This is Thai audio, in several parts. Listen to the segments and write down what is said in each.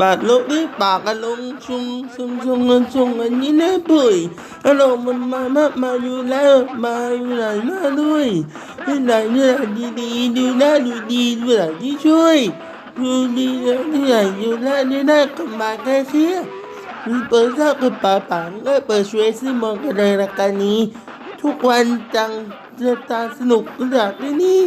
บาดลบด้วยปากอารมณ์ชุ่มชุ่มชุ่มเงินชุ่มเงินนี่แน่ปุ๋ยอารมณ์มันมามากมาอยู่แล้วมาอยู่ไหนมาด้วยที่ไหนที่ไหนดีดีดูแลดูดีดูหนที่ช่วยดูดีที่ไหนอยู่แล้วนี่แน่ก็มาแค่เสียเปิดเจ้ากับป่าปังก็เปิดช่วยซื้อมองกันในร่ะกันนี้ ทุกวันจังจะตาสนุกกันจบกที่นี้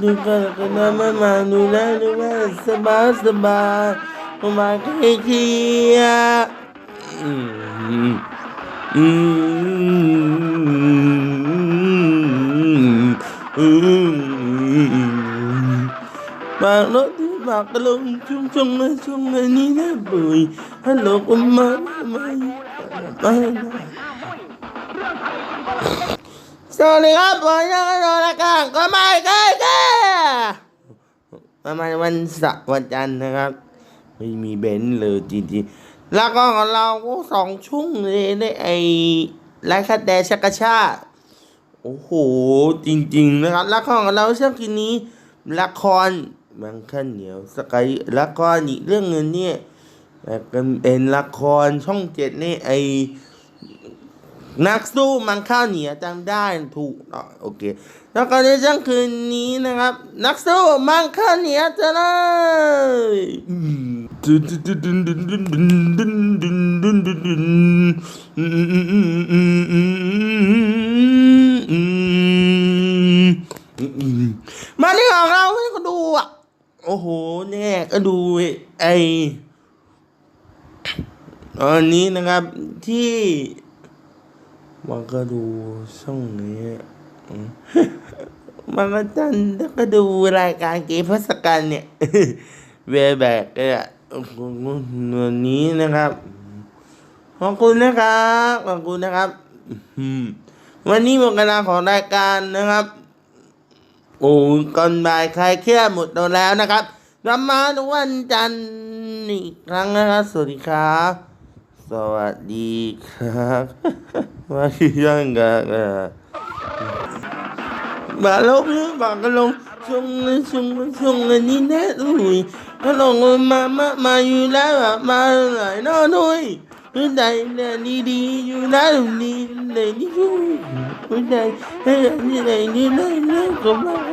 Dukarana Manula Numa Sabha Sabha Uma Kekia Mà nó đi mà cái lông chung chung ngay chung ngay ni nè bưởi Hello con má mày Mày Rồi đi gấp với nhau rồi là càng có mai cơ ประมาณวันเสาร์วันจันทร์นะครับ ไม่มีเบนซ์เลยจริงๆแล้วก็ของเราก็สองชุ่งเลยได้ไอ้ไลค์คัดแดชักกระชาโอ้โห จริง ๆ นะครับแล้วก็ของเราเช่วงคืนนี้ ละครบางข้าวเหนียวสกายละครอีกเรื่องเงินเนี่ยแบบเป็นละครช่องเจ็ดนี่ไอ นักสู้มันข้าวเหนียวจังได้ถูกโอเค แล้วก็ในช่วงคืนนี้นะครับ นักสู้มันข้าวเหนียวจะเลยมาที่ของเราก็ดูอะ โอ้โหแน่ก็ดูไอตอนนี้นะครับที่ มันก็ดูช่องนี้มันก็จันแล้วก็ดูรายการเกมพัสกันเนี่ยเวแบกเนี่ยอ้โหวันนี้นะครับ ขอบคุณนะครับ ขอบคุณนะครับวันนี้หมดเวลาของรายการนะครับ โอ้ก่อนบ่ายใครเครียดหมดแล้วนะครับกลับมาทุกวันจันทร์อีกครั้งนะครับ สวัสดีครับ สวัสดีครับ Maria enggak enggak. Balok nữa và cái lông xung lên xung lên xung lên đi nét rồi. Nó lông ngồi mà mà mà như lá và mà lại nó thôi. Cứ đây là đi đi như lá đừng đi để đi xuống. Cứ đây là như này như này nó cũng